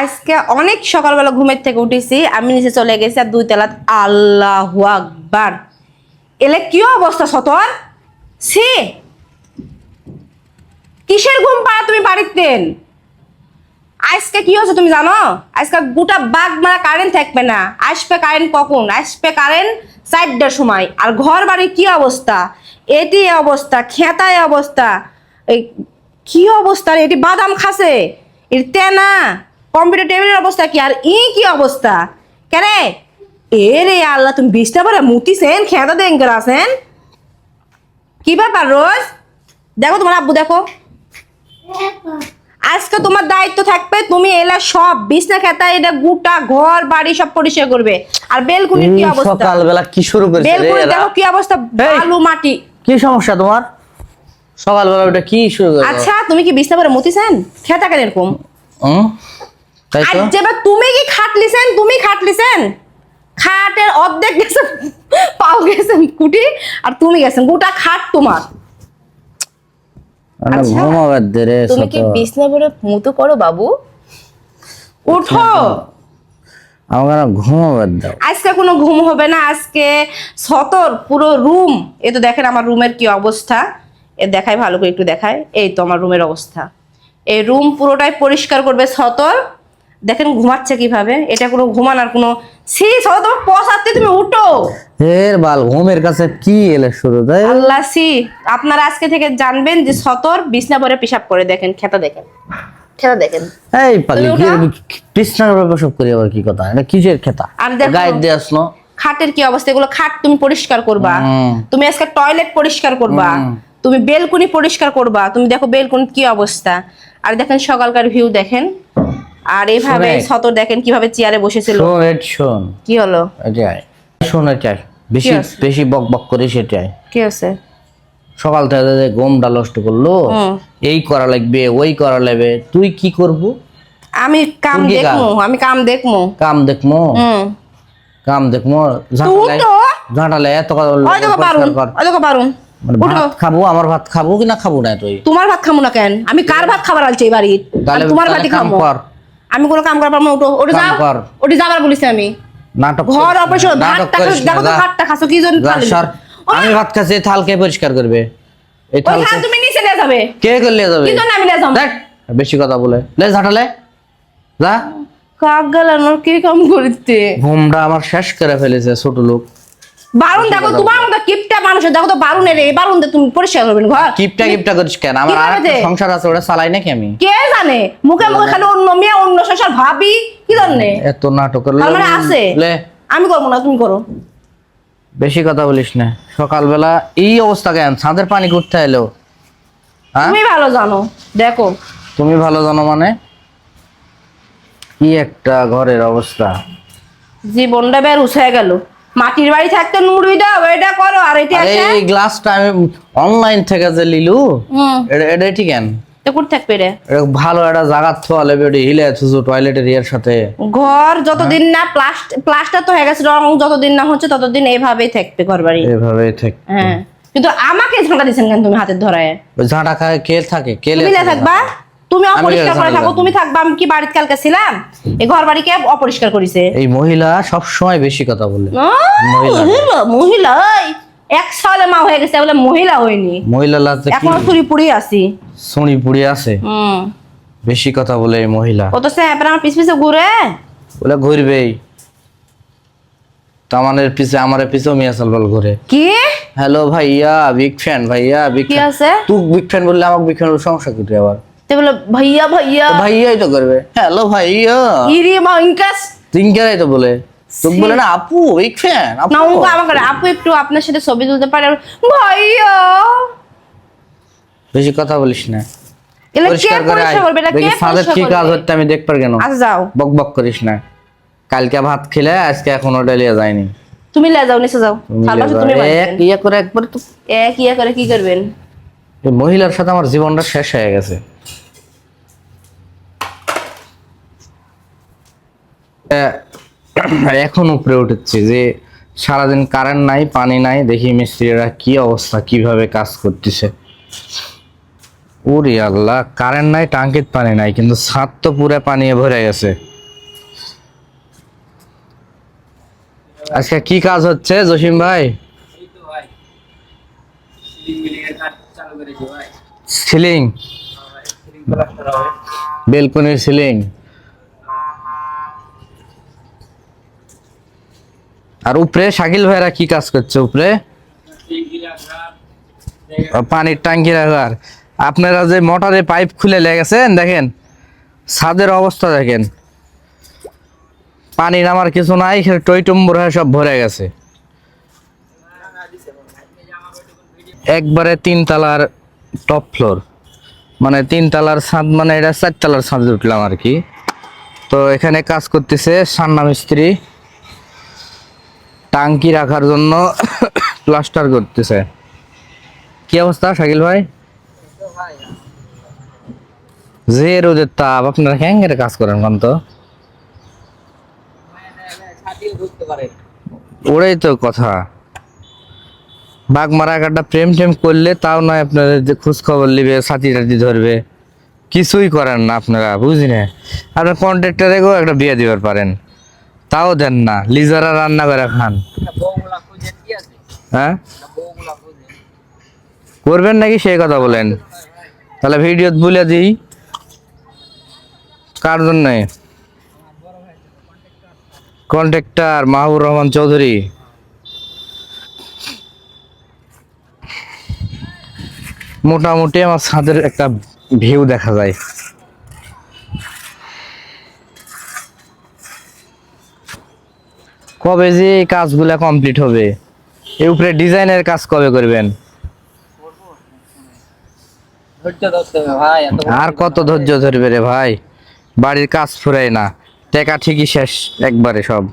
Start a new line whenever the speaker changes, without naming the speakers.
আজকে অনেক সকালবেলা ঘুমের থেকে উঠেছি, আমি নিচে চলে গেছি আর দুই তেলা আল্লাহ আকবার। এলে কি অবস্থা সতর? সি কিসের ঘুম পাড়া তুমি বাড়িতে? আজকে কি হচ্ছে তুমি জানো? আজকে গোটা বাঘ মারা কারেন্ট থাকবে না। আসবে কারেন্ট কখন? আসবে কারেন্ট চারটার সময়। আর ঘর বাড়ির কি অবস্থা? এটি অবস্থা খেতায় অবস্থা। এই কি অবস্থা? এটি বাদাম খাসে এটি তেনা। কম্পিউটার টেবিলের অবস্থা কি? আর ই কি অবস্থা? কেন? এ রে আল্লাহ তুমি বিশটা পরে মুতিছেন খেতা দেন আছেন কি ব্যাপার রোজ? দেখো তোমার আব্বু দেখো। আজকে তোমার দায়িত্ব থাকবে তুমি এলা সব বিছনা খেতা এটা গোটা ঘর বাড়ি সব পরিষ্কার করবে। আর বেলকুনির কি অবস্থা?
সকালবেলা কি শুরু করেছে
বেলকুনি দেখো কি অবস্থা! বালু মাটি।
কি সমস্যা তোমার? সকালবেলা ওটা কি শুরু করেছে
আচ্ছা তুমি কি বিছনা পরে মুতিছেন খেতা কেন এরকম?
তাই তো?
যেবার তুমি কি খাটলিছেন তুমি খাটলিছেন? খাটের অর্ধেক গেছে পাও গেছেন কুটি আর তুমি গেছেন গোটা খাট তোমার। আচ্ছা, তুমি কি বিছনা পরে মুতো করো বাবু? উঠো।
আমাকে না ঘুমাবার দাও।
আজকে কোনো ঘুম হবে না আজকে সতর পুরো রুম। এ তো দেখেন আমার রুমের কি অবস্থা। এ দেখাই ভালো করে একটু দেখায়। এই তো আমার রুমের অবস্থা। এই রুম পুরোটাই পরিষ্কার করবে সতর। দেখেন ঘুমাচ্ছে কীভাবে? এটা কোনো ঘুমানোর কোনো সি সতর তোমার পশাতে তুমি উঠো।
এর বাল ঘুমের কাছে কি এলে শুরু? তাই
আল্লাহ সি আপনারা আজকে থেকে জানবেন যে সতর বিছনা পরে পেশাব করে দেখেন খেতা দেখেন খেতা দেখেন।
এই পাগলি
তুমি
কি
উঠা।
কৃষ্ণার ব্যাপার সব করি আবার কি কথা? এটা কিসের খেতা?
আর দেখো-
গায়ে দিয়ে আসলো।
খাটের কি অবস্থা? এগুলো খাট তুমি পরিষ্কার করবা। তুমি আজকে টয়লেট পরিষ্কার করবা। তুমি বেলকুনি পরিষ্কার করবা। তুমি দেখো বেলকুনি কি অবস্থা। আর দেখেন সকালকার ভিউ দেখেন। আর এইভাবে
শোনে।
সতর দেখেন কীভাবে চেয়ারে বসেছিল।
শোন।
কি হলো?
শোন এটাই। বেশি বেশি বক বক করে সেটাই।
কি আছে
সকাল থেকে যে গমটা নষ্ট করল এই করা লাগবে ওই করা লাগবে। তুই কি করব?
আমি কাম দেখমু আমি কাম দেখমু।
কাম দেখমো? কাম দেখমো?
তুই
ঝাঁটালে এত মানে খাব আমার ভাত খাব কি না খাব না তুই?
তোমার ভাত খামু না কেন? আমি কার ভাত খাবার আলছি এই বাড়ির? তোমার ভাতই
কর।
আমি কোনো কাম করার পারব না ওটা যাও
কর।
ওটা যাবার বলিস আমি।
নাটক
ঘর
করিস না,
অবশ্য
নাটক
ভাতটা
করিস
খাস-
না,
দেখো তো
যা।
ভাতটা খাসো কি জন্য
যা,
খালি?
সর।
ওই
আমি ভাত খাচ্ছি এই থাল পরিষ্কার করবে। এই
ওই
থাল
হাত তুমি নিচে নিয়ে যাবে।
কে করলে যাবে?
কি জন্য আমি নিয়ে যাব?
দেখ বেশি কথা বলে। লে ঝাঁটালে যা।
কাক গেলানোর কি কাম করতে?
ঘুমটা আমার শেষ করে ফেলেছে ছোট লোক।
বারুন দেখো তোমার মতো কিপটা মানুষের দেখো তো বারুনের এই বারুন তুমি পরিষ্কার করবেন ঘর।
কিপটা কিপটা করিস কেন? আমার আর সংসার আছে ওটা চালাই নাকি আমি?
কে জানে? মুখে মুখে খালি অন্য মেয়ে অন্য সংসার ভাবি কি জানে?
এত নাটক। করলে
মানে আছে।
লে
আমি করব না তুমি করো।
বেশি কথা বলিস না। সকালবেলা এই অবস্থা কেন? ছাদের পানি করতে এলো? হ্যাঁ?
তুমি ভালো জানো দেখো।
তুমি ভালো জানো মানে? কি একটা ঘরের অবস্থা।
জীবনটা বের উঠে গেল। মাটির বাড়ি থাকতে নুড়ি দাও এটা করো আর এটা আছে?
এই গ্লাসটা আমি অনলাইন থেকে যে লিলু এটা এটা ঠিক কেন?
তো কুট থাকবে রে?
এটা ভালো একটা জায়গা থোয়া লেবে ওটা হিলে থুসু টয়লেটের ইয়ের সাথে।
ঘর যতদিন না প্লাস্ট প্লাস্টার তো হয়ে গেছে রং যতদিন না হচ্ছে ততদিন এইভাবেই থাকবে ঘর বাড়ি।
এভাবে থাক
হ্যাঁ। কিন্তু আমাকে ঝাঁটা দিচ্ছেন কেন তুমি হাতের ধরায়?
ঝাঁটা খায় কে থাকে? কে
থাকবা? তুমি অপরিষ্কার করে থাকো তুমি থাকবা আমি কি বাড়িতে কালকে ছিলাম? এই ঘর বাড়ি কে অপরিষ্কার করেছে।
এই মহিলা সব সময় বেশি কথা বলে। মহিলা।
এক সালে মা হয়ে গেছে বলে মহিলা হয়নি।
মহিলা
এখনও আছি।
আছে।
হুম।
বেশি কথা বলে এই মহিলা।
ও তো স্যাপের আমার পিছ পিছে ঘুরে।
বলে ঘুরবেই। তামানের পিছে আমার পিছে মিয়া সালবাল ঘুরে।
কি?
হ্যালো ভাইয়া বিগ ফ্যান ভাইয়া বিগ
কি আছে?
তুই বিগ ফ্যান বললে আমাকে বিগ ফ্যান সমস্যা কি আবার?
বলে ভাইয়া ভাইয়া
ভাইয়াই তো করবে হ্যালো ভাইয়া
ইরি
তিনকারাই তো বলে বলে না আপু বিগ ফ্যান
না ও আমাকে আপু একটু আপনার সাথে ছবি তুলতে পারে ভাইয়া
বেশি কথা বলিস না পরিষ্কার করে দেখি কি কাজ হচ্ছে আমি দেখবার কেন
যাও
বক বক করিস না কালকে ভাত খেলে আজকে এখনও ডালিয়া যায়নি
তুমি লে যাও নিচে যাও।
তুমি এক ইয়ে করে একবার তো
এক ইয়া করে কি করবেন
মহিলার সাথে আমার জীবনটা শেষ হয়ে গেছে এখন উপরে উঠেছি যে সারাদিন কারেন্ট নাই পানি নাই দেখি মিস্ত্রিরা কি অবস্থা কীভাবে কাজ করতেছে। ওরে আল্লাহ কারেন্ট নাই টাঙ্কিত পানি নাই কিন্তু ছাদ তো পুরো পানি ভরে গেছে। আজকে কি কাজ হচ্ছে জসিম ভাই?
সিলিং। ভাই সিলিং কাজ চালু করেছি ভাই
সিলিং
হ্যাঁ ভাই সিলিং প্লাস্টার হবে
বেলকনির সিলিং আর উপরে শাকিল ভাইরা কি কাজ করছে উপরে? পানির ট্যাঙ্কি রাখার আপনারা যে মোটরে পাইপ খুলে লেগেছেন, দেখেন, ছাদের অবস্থা দেখেন। পানি নামার কিছু নাই টই টম্বর হয়ে সব ভরে গেছে। একবারে তিন তালার টপ ফ্লোর। মানে তিন তালার ছাদ মানে এটা চার তালার ছাদে উঠলাম আর কি। তো এখানে কাজ করতেছে সান্না মিস্ত্রি। টাঙ্কি রাখার জন্য প্লাস্টার করতেছে। কি অবস্থা, শাকিল ভাই? যে রোদের তাপ, আপনারা হ্যাঙ্গের কাজ করেন কোন তো? ওরাই তো কথা। বাঘ মারা একটা প্রেম টেম করলে তাও নয় আপনাদের যে খোঁজ খবর নিবে সাথী টাতি ধরবে। কিছুই করেন না আপনারা বুঝি না? আপনার কন্ট্রাক্টরেকেও একটা বিয়ে দিবার পারেন। তাও দেন না। লিজারা রান্না করে খান। হ্যাঁ? করবেন নাকি সেই কথা বলেন? তাহলে ভিডিও বলে দিই। কার জন্য? কন্ট্রাক্টর মাহবুর রহমান চৌধুরী। মোটামুটি আমার ছাদের একটা ভিউ দেখা যায়। কবে যে এই কাজগুলা কমপ্লিট হবে? এর উপরে ডিজাইনের কাজ কবে করবেন? আর কত ধৈর্য ধরবে রে ভাই? বাড়ির কাজ ফুরাই না। টেকা ঠিকই শেষ একবারে সব।